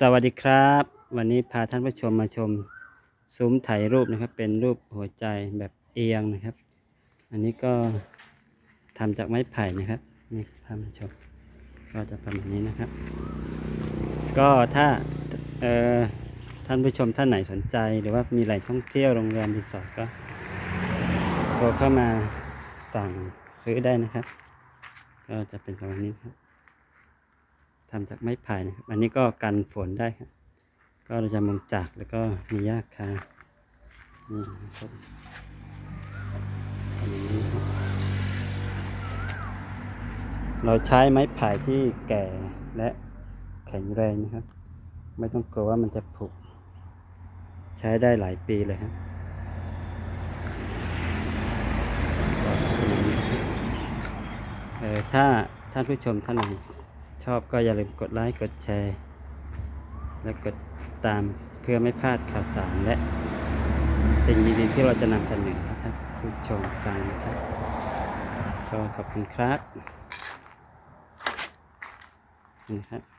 สวัสดีครับ วันนี้พาท่านผู้ชมมาชมซุ้มถ่ายรูปนะครับ เป็นรูปหัวใจแบบเอียงนะครับ อันนี้ก็ทำจากไม้ไผ่นะครับนี่พามาชมก็จะประมาณนี้นะครับ ก็ถ้าเอ่อท่านผู้ชมท่านไหนสนใจ หรือว่ามีแหล่งท่องเที่ยวโรงแรมรีสอร์ทก็โทรเข้ามาสั่งซื้อได้นะครับ ก็จะเป็นประมาณนี้ครับ ทำจากไม้ไผ่นะครับ อันนี้ก็กันฝนได้ครับ ก็เราจะมุงจากแล้วก็มีหญ้าคานี่นะครับเราใช้ไม้ไผ่ที่แก่และแข็งแรงนะครับ ไม่ต้องกลัวว่ามันจะผุใช้ได้หลายปีเลยครับเออถ้าท่านผู้ชมท่านไหน ชอบก็อย่าลืมกดไลค์กดแชร์ และกดตามเพื่อไม่พลาดข่าวสารและ สิ่งดีๆที่เราจะนำเสนอนะครับผู้ชมฟังนะครับก็ขอบคุณครับนะครับ